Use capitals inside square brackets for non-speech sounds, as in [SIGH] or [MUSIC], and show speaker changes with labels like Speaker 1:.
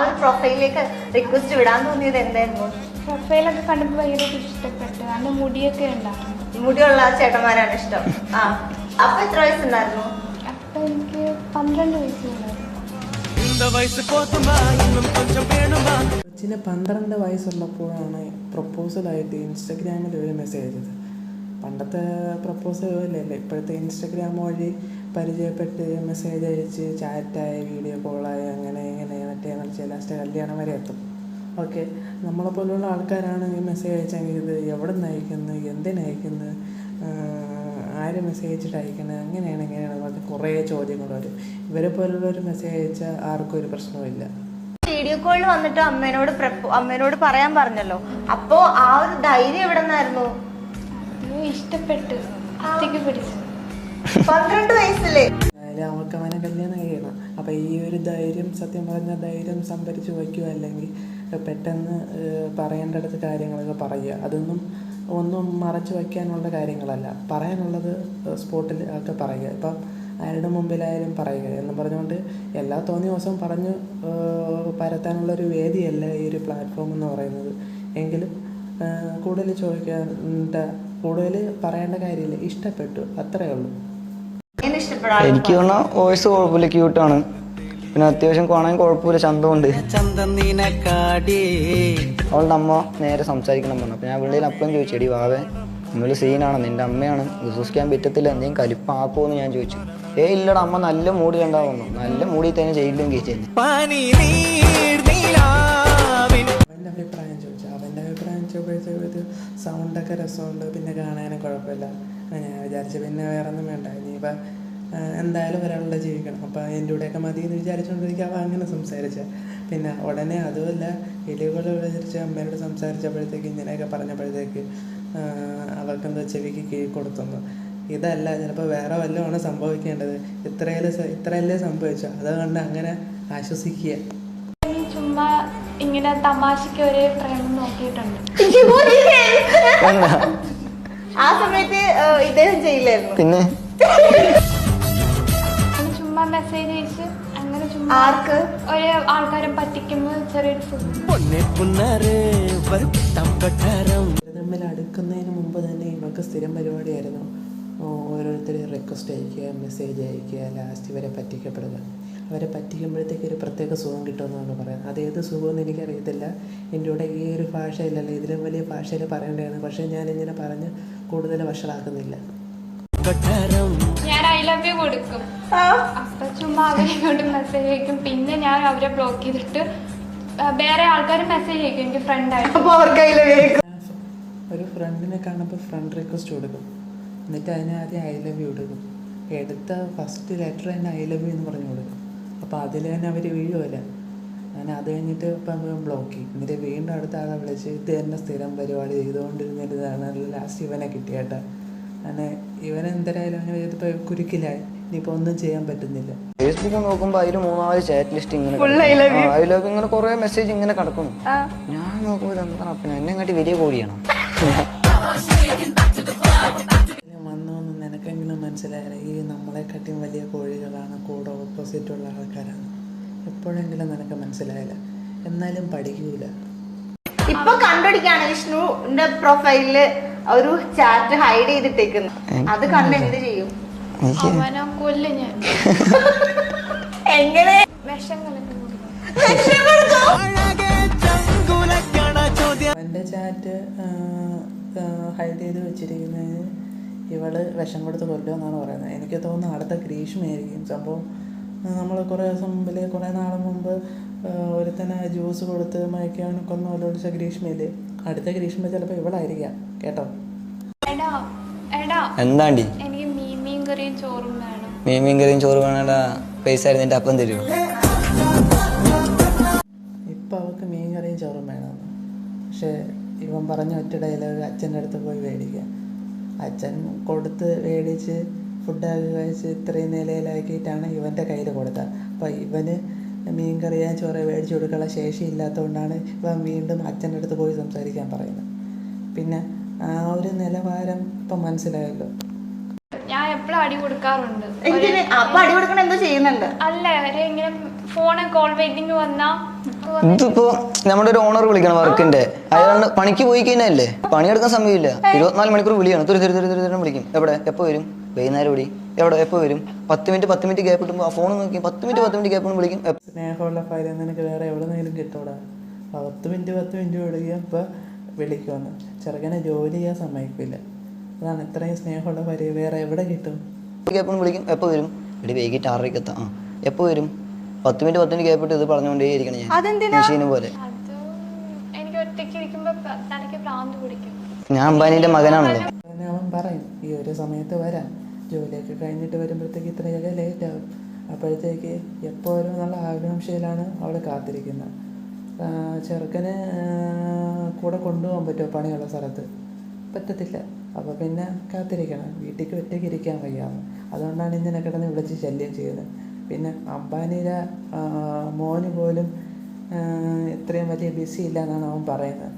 Speaker 1: ആ പ്രൊഫൈലിലേക്ക് റിക്വസ്റ്റ് വിടാൻ തോന്നിയത് എന്തായിരുന്നു?
Speaker 2: പ്രൊഫൈലൊക്കെ കണ്ടപ്പോൾ ഭയങ്കരമായിട്ട് ഇഷ്ടപ്പെട്ടു. നല്ല മുടിയൊക്കെ ഉണ്ടാവും
Speaker 1: മുടിയുള്ള ആ ചേട്ടന്മാരാണ് ഇഷ്ടം. ആ അപ്പൊ എത്ര വയസ്സുണ്ടായിരുന്നു?
Speaker 2: അപ്പൊ എനിക്ക് പന്ത്രണ്ട് വയസ്സുണ്ടായിരുന്നു.
Speaker 3: കൊച്ചിന് പന്ത്രണ്ട് വയസ്സുള്ളപ്പോഴാണ് പ്രപ്പോസലായിട്ട് ഇൻസ്റ്റഗ്രാമിൽ ഒരു മെസ്സേജ് അയച്ചത്. പണ്ടത്തെ പ്രപ്പോസൽ അല്ലല്ലോ ഇപ്പോഴത്തെ ഇൻസ്റ്റഗ്രാം വഴി പരിചയപ്പെട്ട് മെസ്സേജ് അയച്ച് ചാറ്റായി വീഡിയോ കോളായി അങ്ങനെ ഇങ്ങനെ മറ്റേ മറിച്ച് ലാസ്റ്റ് കല്യാണം വരെ എത്തും. ഓക്കെ നമ്മളെ പോലുള്ള ആൾക്കാരാണ് ഈ മെസ്സേജ് അയച്ചെങ്കിൽ ഇത് എവിടെ നിന്ന് അയക്കുന്നു? എന്തിനയക്കുന്നു ആര് മെസ്സേജ് അയച്ചിട്ട് അയക്കണത് അങ്ങനെയാണ് ഇങ്ങനെയാണ് പറഞ്ഞ് കുറേ ചോദ്യങ്ങൾ വരും. ഇവരെ പോലുള്ളവർ മെസ്സേജ് അയച്ചാൽ ആർക്കും ഒരു പ്രശ്നവുമില്ല
Speaker 1: വീഡിയോ കോളിൽ വന്നിട്ട് അമ്മേനോട് അമ്മേനോട് പറയാൻ പറഞ്ഞല്ലോ. അപ്പോ ആ ഒരു ധൈര്യം എവിടെ നിന്നായിരുന്നു?
Speaker 2: ഇഷ്ടപ്പെട്ടു. പിടിച്ചു.
Speaker 1: പന്ത്രണ്ട്
Speaker 3: അവൾക്ക് അവനെ കല്യാണം കഴിയണം. അപ്പം ഈ ഒരു ധൈര്യം സത്യം പറഞ്ഞ ധൈര്യം സംഭരിച്ചു വയ്ക്കുക അല്ലെങ്കിൽ പെട്ടെന്ന് പറയേണ്ടടുത്ത് കാര്യങ്ങളൊക്കെ പറയുക. അതൊന്നും ഒന്നും മറച്ചു വയ്ക്കാനുള്ള കാര്യങ്ങളല്ല. പറയാനുള്ളത് സ്പോട്ടിൽ ഒക്കെ പറയുക. ഇപ്പം ആരുടെ മുമ്പിലായാലും പറയുക. എന്ന് പറഞ്ഞുകൊണ്ട് എല്ലാ തോന്നിയ ദിവസവും പറഞ്ഞ് പരത്താനുള്ളൊരു വേദിയല്ല ഈ ഒരു പ്ലാറ്റ്ഫോം എന്ന് പറയുന്നത്. എങ്കിലും കൂടുതൽ ചോദിക്കാൻ എന്താ കൂടുതൽ പറയേണ്ട കാര്യമില്ല. ഇഷ്ടപ്പെട്ടു. അത്രയേ ഉള്ളൂ.
Speaker 4: എനിക്ക് തോന്നുന്ന വോയിസ് കുഴപ്പമില്ല ക്യൂട്ടാണ് പിന്നെ അത്യാവശ്യം കാണാൻ കുഴപ്പമില്ല ചന്തമുണ്ട്. അവളുടെ അമ്മ നേരെ സംസാരിക്കണം പറഞ്ഞു. അപ്പോൾ ഞാൻ വിളിയിൽ അപ്പം ചോദിച്ചു എടി വാവേ നിങ്ങൾ സീനാണ് നിന്റെ അമ്മയാണ്. വിശ്വസിക്കാൻ പറ്റത്തില്ല. എന്തെങ്കിലും കലിപ്പാക്കുമോ എന്ന് ഞാൻ ചോദിച്ചു. ഏ ഇല്ലട അമ്മ നല്ല മൂടി ഉണ്ടാവുന്നു നല്ല മൂടി തന്നെ
Speaker 5: ചെയ്യില്ലെങ്കിൽ
Speaker 3: അവന്റെ അഭിപ്രായം ചോദിച്ചു. അവന്റെ അഭിപ്രായം ചോദിച്ചപ്പോഴത്തേക്ക് സൗണ്ടൊക്കെ രസമുണ്ട്. പിന്നെ കാണാനും കുഴപ്പമില്ല. ഞാൻ വിചാരിച്ചു. പിന്നെ വേറെ ഒന്നും വേണ്ട. ഇനിയിപ്പോൾ എന്തായാലും ഒരാളുടെ ജീവിക്കണം. അപ്പോൾ എന്റെ കൂടെയൊക്കെ മതി എന്ന് വിചാരിച്ചുകൊണ്ടിരിക്കുക അവ അങ്ങനെ സംസാരിച്ച. പിന്നെ ഉടനെ അതുമല്ല എലികൾ വിളിച്ച് അമ്മയോട് സംസാരിച്ചപ്പോഴത്തേക്ക് ഇങ്ങനെയൊക്കെ പറഞ്ഞപ്പോഴത്തേക്ക് അവർക്ക് അവർക്കെന്തോ ചെവിക്ക് കീഴ് കൊടുത്തുന്നു ഇതല്ല ചിലപ്പോൾ വേറെ വല്ലതുമാണ് സംഭവിക്കേണ്ടത്. ഇത്രയല്ലേ ഇത്രയല്ലേ സംഭവിച്ചു? അതുകൊണ്ട് അങ്ങനെ ആശ്വസിക്കുക.
Speaker 2: ചുമ്മാ ഇങ്ങനെ തമാശയ്ക്ക് ഒരേ പ്രേമം നോക്കിയിട്ടുണ്ട്.
Speaker 1: ആ സമയത്ത് ഇദ്ദേഹം ചെയ്യില്ലായിരുന്നു.
Speaker 4: പിന്നെ? [LAUGHS]
Speaker 2: മെസ്സേജ് അയച്ച് അങ്ങനെ ചുമ്മാ
Speaker 1: ആർക്ക്?
Speaker 2: ഒരു ആൾക്കാരെ ചെറിയൊരു
Speaker 3: ഇവർ തമ്മിൽ അടുക്കുന്നതിന് മുമ്പ് തന്നെ ഇവർക്ക് സ്ഥിരം പരിപാടിയായിരുന്നു. ഓരോരുത്തർ റിക്വസ്റ്റ് അയക്കുക മെസ്സേജ് അയക്കുക ലാസ്റ്റ് ഇവരെ പറ്റിക്കപ്പെടുക. അവരെ പറ്റിക്കുമ്പോഴത്തേക്ക് ഒരു പ്രത്യേക സുഖം കിട്ടുമെന്നാണ് പറയുന്നത്. അത് ഏത് സുഖമെന്ന് എനിക്കറിയത്തില്ല. എന്റെ കൂടെ ഈ ഒരു ഭാഷയിലല്ല ഇതിലും വലിയ ഭാഷയിൽ പറയേണ്ടതാണ്. പക്ഷേ ഞാനിങ്ങനെ പറഞ്ഞ് കൂടുതൽ വഷളാക്കുന്നില്ല.
Speaker 5: കൊട്ടാരം
Speaker 2: ഞാൻ ഐ ലവ് യു കൊടുക്കും. അപ്പൊ ചുമ്മാ അവരെ കൊണ്ട് മെസ്സേജ് അയക്കും. പിന്നെ ഞാൻ അവരെ ബ്ലോക്ക് ചെയ്തിട്ട് വേറെ ആൾക്കാർ മെസ്സേജ് അയക്കും. എനിക്ക് ഫ്രണ്ടായിട്ട്
Speaker 1: അപ്പൊ അവർക്ക് അതിൽ വേഗം
Speaker 3: ഒരു ഫ്രണ്ടിനെ കാണുമ്പോൾ ഫ്രണ്ട് റിക്വസ്റ്റ് കൊടുക്കും. എന്നിട്ട് അതിന് ആദ്യം ഐ ലവ് യു കൊടുക്കും. എടുത്ത ഫസ്റ്റ് ലെറ്റർ തന്നെ ഐ ലവ് യു എന്ന് പറഞ്ഞു കൊടുക്കും. അപ്പോൾ അതിൽ തന്നെ അവർ വീഴുമല്ല അങ്ങനെ അത് കഴിഞ്ഞിട്ട് ഇപ്പം ബ്ലോക്ക് ചെയ്യും. എന്നിട്ട് വീണ്ടും അടുത്ത ആളെ വിളിച്ച് ഇത് തന്നെ സ്ഥിരം പരിപാടി ചെയ്തുകൊണ്ടിരുന്നിട്ട് ലാസ്റ്റ് ഇവനെ കിട്ടിയേട്ടാ. അങ്ങനെ ഇവൻ എന്തായാലും അങ്ങനെ ചെയ്തപ്പോൾ കുരുക്കിലായി ഇനിയിപ്പോൾ ഒന്നും ചെയ്യാൻ പറ്റുന്നില്ല.
Speaker 4: ഫേസ്ബുക്ക് നോക്കുമ്പോൾ അതിൽ മൂന്നാൽ ചാറ്റ് ലിസ്റ്റ് ഇങ്ങനെ ഐ ലവ് ഇങ്ങനെ കുറേ മെസ്സേജ് ഇങ്ങനെ കിടക്കുന്നു ഞാൻ നോക്കുമ്പോൾ എന്താണ് അപ്പം എന്നെ കാട്ടി വലിയ കോഴിയാണ്
Speaker 3: വന്നു എന്ന് നിനക്കെങ്കിലും മനസ്സിലായാലേ ഈ നമ്മളെക്കാട്ടിയും വലിയ കോഴികളാണ് കൂടെ ഓപ്പോസിറ്റുള്ള ആൾക്കാരാണ്. എപ്പോഴെങ്കിലും നിനക്ക് മനസ്സിലായില്ല? എന്നാലും പഠിക്കൂല.
Speaker 1: ഇപ്പൊ കണ്ടുപിടിക്കാണ് വിഷ്ണുവിന്റെ പ്രൊഫൈലിൽ ഒരു ചാറ്റ് ഹൈഡ് ചെയ്തിട്ടേക്കുന്നു. അത് കണ്ട് എന്ത് ചെയ്യും?
Speaker 2: അവനെ കൊല്ലും ഞാൻ. [LAUGHS]
Speaker 1: എങ്ങനെ?
Speaker 2: വിഷം കലക്കി
Speaker 3: ചാറ്റ് ഹൈഡ് ചെയ്ത് വെച്ചിരിക്കുന്നതിന് ഇവൾ വിഷം കൊടുത്ത് കൊല്ലുമെന്നാണ് പറയുന്നത്. എനിക്ക് തോന്നുന്നു അടുത്ത ഗ്രീഷ്മയായിരിക്കും. സംഭവം നമ്മൾ കുറേ ദിവസം മുമ്പിൽ കുറേ നാൾ മുമ്പ് ഒരുത്തനെ ജ്യൂസ് കൊടുത്ത് മയക്കാൻ കൊന്നു ഒലോടിച്ച ഗ്രീഷ്മയില്ലേ? അടുത്ത ഗ്രീഷ്മ ചിലപ്പോൾ ഇവളായിരിക്കാം. കേട്ടോ.
Speaker 2: എടാ എടാ.
Speaker 4: എന്താണ്ടി?
Speaker 2: എനിക്ക് മീൻ മീൻ കറിയും ചോറും വേണം.
Speaker 4: മീൻ കറിയും ചോറ് വേണടാ. പൈസ ആയിരുന്നു എന്റെ അപ്പം തരുമോ
Speaker 3: ഇപ്പൊ അവൾക്ക് മീൻ കറിയും ചോറും വേണമെന്ന് പക്ഷെ ഇവൻ പറഞ്ഞ ഒറ്റ ഡയലോഗ് അച്ഛന്റെ അടുത്ത് പോയി മേടിക്കുക അച്ഛൻ കൊടുത്ത് മേടിച്ച് ഫുഡൊക്കെ കഴിച്ച് ഇത്രയും നിലയിലാക്കിയിട്ടാണ് ഇവന്റെ കയ്യിൽ കൊടുത്തത്. അപ്പോൾ ഇവന് മീൻ കറിയാൻ ചോറ് മേടിച്ച് കൊടുക്കാനുള്ള ശേഷി ഇല്ലാത്തതുകൊണ്ടാണ് ഇവൻ വീണ്ടും അച്ഛന്റെ അടുത്ത് പോയി സംസാരിക്കാൻ പറയുന്നത്. പിന്നെ ആ ഒരു നിലവാരം ഇപ്പം മനസ്സിലായല്ലോ.
Speaker 2: ഞാൻ എപ്പോഴും അടി കൊടുക്കാറുണ്ട്.
Speaker 1: അപ്പൊ അടി കൊടുക്കണ എന്തോ ചെയ്യുന്നുണ്ട്?
Speaker 2: അല്ല അവർ ഇങ്ങനെ ഫോണ് കോൾ വെയിറ്റിംഗ് വന്നാ
Speaker 4: ഇതിപ്പോ നമ്മുടെ ഒരു ഓണർ വിളിക്കണം വർക്കിന്റെ. അയാൾ പണിക്ക് പോയി കഴിഞ്ഞാലേ പണിയെടുക്കാൻ സമയമില്ല. ഇരുപത്തിനാല് മണിക്കൂർ വിളിയാണ്. തുരു തുരു തുരി തുരി വിളിക്കും. എവിടെ? എപ്പോ വരും? വൈകുന്നേരം വിളി എവിടെ? എപ്പോ വരും? പത്ത് മിനിറ്റ് പത്ത് മിനിറ്റ് ഗ്യാപ്പ് കിട്ടുമ്പോൾ ആ ഫോൺ നോക്കി പത്ത് മിനിറ്റ് പത്ത് മിനിറ്റ് ഗ്യാപ്പ് വിളിക്കും.
Speaker 3: സ്നേഹമുള്ള ഫയൽ നിനക്ക് വേറെ എവിടെ നിന്നെങ്കിലും കിട്ടൂടാ? പത്ത് മിനിറ്റ് പത്ത് മിനിറ്റ് വിളിക്കുക ഇപ്പോൾ വിളിക്കുമെന്ന്. ചെറുക്കനെ ജോലി ചെയ്യാൻ സമ്മതിക്കില്ല. അതാണ് ഇത്രയും സ്നേഹമുള്ള പരി വേറെ എവിടെ കിട്ടും?
Speaker 4: എപ്പോഴും വിളിക്കും എപ്പോൾ വരും? ഇവിടെ വൈകിട്ട് ആറരയ്ക്ക് എത്താം ആ എപ്പോൾ വരും? പത്ത് മിനിറ്റ് പത്ത് മിനിറ്റ് കേൾപ്പിട്ട് ഇത് പറഞ്ഞുകൊണ്ടേ ഇരിക്കണം ഞാൻ.
Speaker 1: അതെന്തിനാ?
Speaker 4: മെഷീന് പോലെ. ഞാൻ അംബാനിന്റെ മകനാണല്ലോ.
Speaker 3: അവൻ പറയും ഈ ഒരു സമയത്ത് വരാം. ജോലിയൊക്കെ കഴിഞ്ഞിട്ട് വരുമ്പോഴത്തേക്ക് ഇത്രയൊക്കെ ലേറ്റ് ആവും. അപ്പോഴത്തേക്ക് എപ്പോഴും നല്ല എന്നുള്ള ആകാംക്ഷയിലാണ് അവൾ കാത്തിരിക്കുന്നത്. ചെറുക്കന് കൂടെ കൊണ്ടുപോകാൻ പറ്റുമോ? പണിയുള്ള സ്ഥലത്ത്. പറ്റത്തില്ല. അപ്പോൾ പിന്നെ കാത്തിരിക്കണം. വീട്ടിലേക്ക് ഒറ്റയ്ക്ക് ഇരിക്കാൻ വയ്യാന്ന്. അതുകൊണ്ടാണ് ഇങ്ങനെ കിടന്ന് വിളിച്ച് ശല്യം ചെയ്യുന്നത്. പിന്നെ അംബാനിയുടെ മോന് പോലും ഇത്രയും വലിയ ബിസി ഇല്ല എന്നാണ് അവൻ പറയുന്നത്.